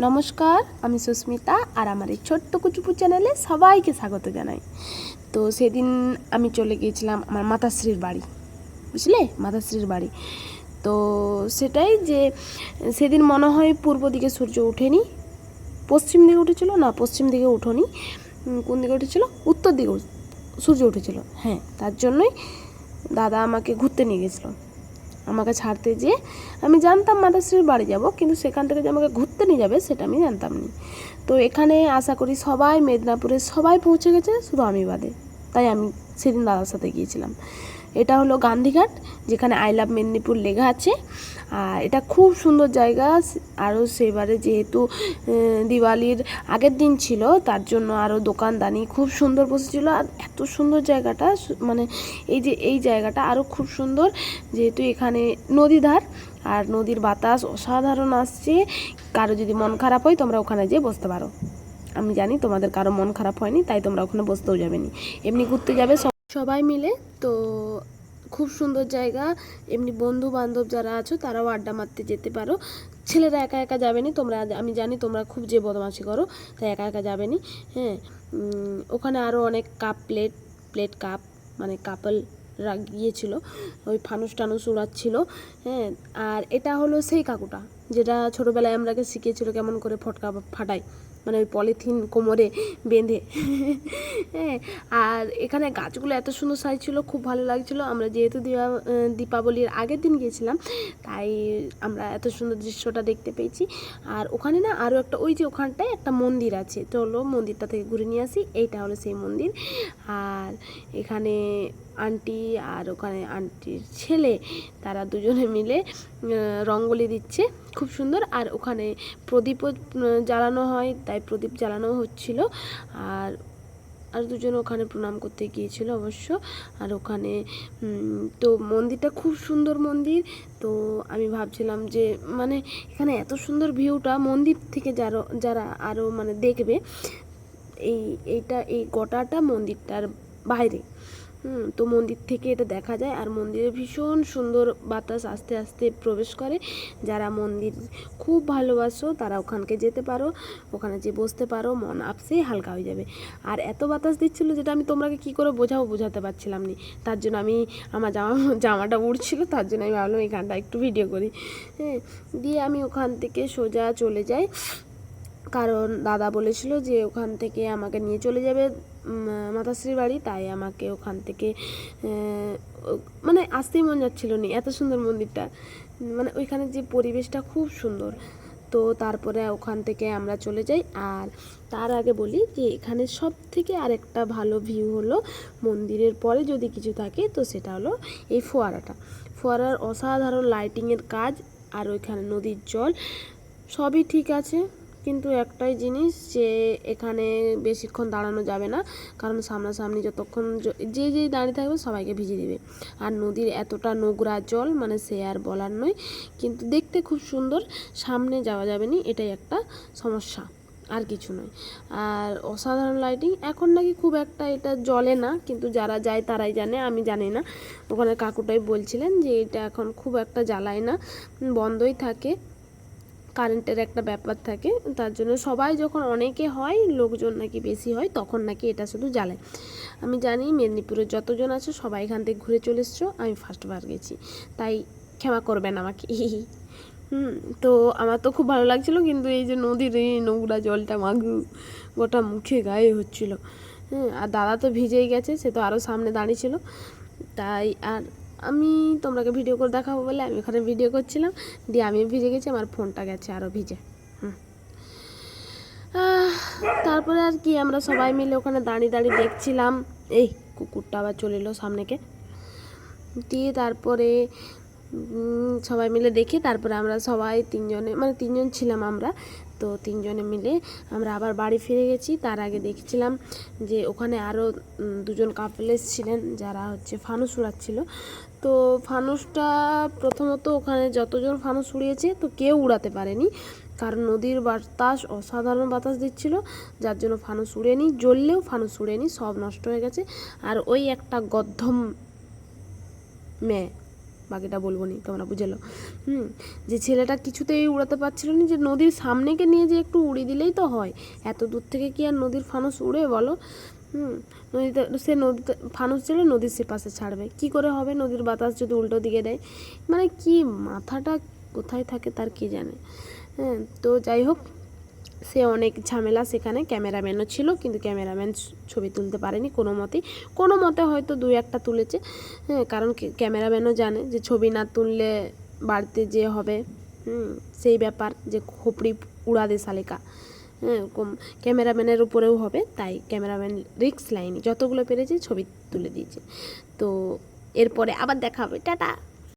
নমস্কার, আমি সুস্মিতা আর আমার এই ছোট্ট কুচুপু চ্যানেলে সবাইকে স্বাগত জানাই। তো সেদিন আমি চলে গিয়েছিলাম আমার মাতাশ্রীর বাড়ি, বুঝলে? মাতাশ্রীর বাড়ি। তো সেটাই যে সেদিন মনে হয় পূর্ব দিকে সূর্য ওঠেনি, পশ্চিম দিকে উঠেছিল? না, পশ্চিম দিকে উঠোনি। কোন দিকে উঠেছিল? উত্তর দিকে সূর্য উঠেছিল। হ্যাঁ তার জন্যই দাদা আমাকে ঘুরতে নিয়ে গেছিল আমাকে ছাড়তে যেয়ে আমি জানতাম মাতাশ্রীর বাড়ি যাব, কিন্তু সেখান থেকে যে আমাকে ঘুরতে নিয়ে যাবে সেটা আমি জানতাম না। তো এখানে আশা করি সবাই মেদিনীপুরে সবাই পৌঁছে গেছে, শুধু আমি বাদে। তাই আমি সেদিন দাদার সাথে গিয়েছিলাম। এটা হলো গান্ধীঘাট, যেখানে আই লাভ মেদিনীপুর লেখা আছে। আর এটা খুব সুন্দর জায়গা, আরও সেবারে যেহেতু দিওয়ালির আগের দিন ছিল, তার জন্য আরও দোকানদানি খুব সুন্দর বসেছিল। আর এত সুন্দর জায়গাটা মানে এই যে, এই জায়গাটা আরও খুব সুন্দর, যেহেতু এখানে নদীধার, আর নদীর বাতাস অসাধারণ আসছে। কারও যদি মন খারাপ হয়, তোমরা ওখানে যেয়ে বসতে পারো। আমি জানি তোমাদের কারও মন খারাপ হয়নি, তাই তোমরা ওখানে বসতেও যাবে নি। এমনি ঘুরতে যাবে সব- সবাই মিলে, তো খুব সুন্দর জায়গা। এমনি বন্ধু বান্ধব যারা আছো, তারাও আড্ডা মারতে যেতে পারো। ছেলেরা একা একা যাবে নি তোমরা আমি জানি তোমরা খুব যে বদমাশি করো, তাই একা একা যাবে নি হ্যাঁ ওখানে আরও অনেক কাপ প্লেট প্লেট কাপ মানে কাপল গিয়েছিল। ওই ফানুস টানুস উড়াচ্ছিল। হ্যাঁ আর এটা হলো সেই কাকুটা, যেটা ছোটোবেলায় আমরাকে শিখিয়েছিল কেমন করে ফটকা ফাটাই মানে ওই পলিথিন কোমরে বেঁধে। হ্যাঁ আর এখানে গাছগুলো এত সুন্দর সাইজ ছিল খুব ভালো লাগছিল। আমরা যেহেতু দীপা দীপাবলির আগের দিন গিয়েছিলাম, তাই আমরা এত সুন্দর দৃশ্যটা দেখতে পেয়েছি। আর ওখানে না আরও একটা, ওই যে ওখানটায় একটা মন্দির আছে। চলো মন্দিরটা থেকে ঘুরে নিয়ে আসি, এইটা হলো সেই মন্দির। আর এখানে আন্টি আর ওখানে আন্টির ছেলে, তারা দুজনে মিলে রঙ্গোলি দিচ্ছে। খুব সুন্দর। আর ওখানে প্রদীপও জ্বালানো হয়, তাই প্রদীপ জ্বালানো হচ্ছিল। আর আর দুজন ওখানে প্রণাম করতে গিয়েছিল অবশ্য। আর ওখানে তো মন্দিরটা খুব সুন্দর মন্দির। তো আমি ভাবছিলাম যে মানে এখানে এত সুন্দর ভিউটা মন্দির থেকে যারা যারা আরও মানে দেখবে, এই, এইটা, এই গোটাটা মন্দিরটার বাইরে। হুম, তো মন্দির থেকে এটা দেখা যায়। আর মন্দিরে ভীষণ সুন্দর বাতাস আস্তে আস্তে প্রবেশ করে। যারা মন্দির খুব ভালোবাসো, তারা ওখানকে যেতে পারো। ওখানে যে বসতে পারো, মন আপসে হালকা হয়ে যাবে। আর এত বাতাস দিচ্ছিল যেটা আমি তোমরাকে কি করে বোঝাবো বোঝাতে পারছিলাম না। তার জন্য আমি, আমার জামা, জামাটা উড়ছিল, তার জন্য আমি ভাবলাম এখানটা একটু ভিডিও করি। হ্যাঁ দিয়ে আমি ওখান থেকে সোজা চলে যাই। কারণ দাদা বলেছিল যে ওখান থেকে আমাকে নিয়ে চলে যাবে মাতাশ্রীর বাড়ি, তাই আমাকে ওখান থেকে মানে আসতেই মন যাচ্ছিল না, এত সুন্দর মন্দিরটা। মানে ওইখানে যে পরিবেশটা খুব সুন্দর। তো তারপরে ওখান থেকে আমরা চলে যাই, আর তার আগে বলি যে এখানে সব থেকে আরেকটা ভালো ভিউ হলো মন্দিরের পরে যদি কিছু থাকে, তো সেটা হলো এই ফোয়ারাটা। ফোয়ারার অসাধারণ লাইটিংয়ের কাজ, আর ওইখানে নদীর জল, সবই ঠিক আছে। কিন্তু একটাই জিনিস যে এখানে বেশিক্ষণ দাঁড়ানো যাবে না। কারণ সামনাসামনি যতক্ষণ য- যেই দাঁড়িয়ে থাকবে সবাইকে ভিজিয়ে দেবে। আর নদীর এতটা নোংরা জল মানে সে আর বলার নয়। কিন্তু দেখতে খুব সুন্দর, সামনে যাওয়া যাবে না, এটাই একটা সমস্যা, আর কিছু নয়। আর অসাধারণ লাইটিং এখন নাকি খুব একটা এটা জ্বলে না, কিন্তু যারা যায় তারাই জানে, আমি জানি না। ওখানে কাকুটাই বলছিলেন যে এটা এখন খুব একটা জ্বালায় না, বন্ধই থাকে। কারেন্টের একটা ব্যাপার থাকে, তার জন্য সবাই যখন অনেকে হয়, লোকজন নাকি বেশি হয়, তখন নাকি এটা শুধু জ্বালায় আমি জানি মেদিনীপুরের যতজন আছে, সবাই এখান থেকে ঘুরে চলে এসছো, আমি ফার্স্টবার গেছি। তাই ক্ষমা করবেন আমাকে। হুম, তো আমার তো খুব ভালো লাগছিল, কিন্তু এই যে নদীর এই নোংরা জলটা মাগু, গোটা মুখে গায়ে হচ্ছিল। হ্যাঁ আর দাদা তো ভিজেই গেছে, সে তো আরও সামনে দাঁড়িয়ে ছিল। তাই আর আমি তোমরাকে ভিডিও করে দেখাবো বলে আমি ওখানে ভিডিও করছিলাম। দিয়ে আমি ভিজে গেছি, আমার ফোনটা গেছে আরও ভিজে। তারপরে আর কি, আমরা সবাই মিলে ওখানে দাঁড়িয়ে দাঁড়িয়ে দেখছিলাম। এই কুকুরটা আবার চলে এলো সামনেকে। দিয়ে তারপরে সবাই মিলে দেখি তারপরে আমরা সবাই তিনজনে মানে তিনজন ছিলাম আমরা। তো তিনজনে মিলে আমরা আবার বাড়ি ফিরে গেছি। তার আগে দেখছিলাম যে ওখানে আরও দুজন কাপল ছিলেন যারা হচ্ছে ফানুস উড়াচ্ছিল। তো ফানুসটা প্রথমত ওখানে যতজন ফানুস উড়িয়েছে তো কেউ উড়াতে পারেনি। কারণ নদীর বাতাস অসাধারণ বাতাস দিচ্ছিল, যার জন্য ফানুস উড়েনি, জ্বললেও ফানুস উড়েনি, সব নষ্ট হয়ে গেছে। আর ওই একটা গদ্ধম মেয়ে বাকিটা বলব নি তোমরা বুঝেলো হুম, যে ছেলেটা কিছুতেই উড়াতে পারছিল না, যে নদীর সামনেকে নিয়ে যে একটু উড়িয়ে দিলেই তো হয়। এত দূর থেকে কি আর নদীর ফানুস উড়ে বলো? হুম, নদীতে সে নদীতে ফানুস ছেড়ে নদীর সে পাশে ছাড়বে। কি করে হবে নদীর বাতাস যদি উল্টো দিকে দেয়? মানে কি মাথাটা কোথায় থাকে তার কি জানে। হ্যাঁ তো যাই হোক সে অনেক ঝামেলা সেখানে ক্যামেরাম্যানও ছিল, কিন্তু ক্যামেরাম্যান ছবি তুলতে পারেনি কোনো মতেই। কোনো মতে হয়তো দু একটা তুলেছে হ্যাঁ কারণ ক্যামেরাম্যানও জানে যে ছবি না তুললে বাড়িতে যে হবে সেই ব্যাপার যে খোপড়ি উড়া দে শালিকা হ্যাঁ ক্যামেরাম্যানের উপরেও হবে, তাই ক্যামেরাম্যান রিক্স লাইনি যতগুলো পেরেছে ছবি তুলে দিয়েছে। তো এরপরে আবার দেখা হবে। টাটা!